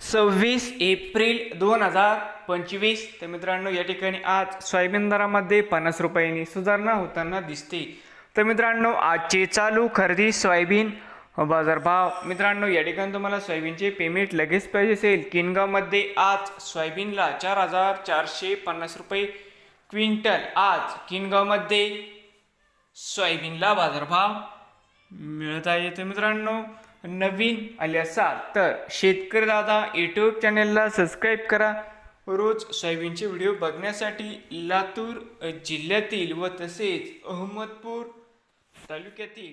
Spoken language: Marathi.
सव्वीस एप्रिल दोन हजार पंचवीस. तर मित्रांनो या ठिकाणी आज सोयाबीन दरामध्ये पन्नास रुपयांनी सुधारणा होताना दिसते. तर मित्रांनो आजचे चालू खरेदी सोयाबीन बाजारभाव. मित्रांनो या ठिकाणी तुम्हाला सोयाबीनचे पेमेंट लगेच पाहिजे असेल. किनगावमध्ये आज सोयाबीनला चार हजार चारशे पन्नास रुपये क्विंटल. आज किनगावमध्ये सोयाबीनला बाजारभाव मिळत आहे. तर मित्रांनो नवीन आले असाल तर शेतकरी दादा यूट्यूब चॅनेलला सबस्क्राईब करा. रोज सोयाबीनचे व्हिडिओ बघण्यासाठी लातूर जिल्ह्यातील व तसेच अहमदपूर तालुक्यातील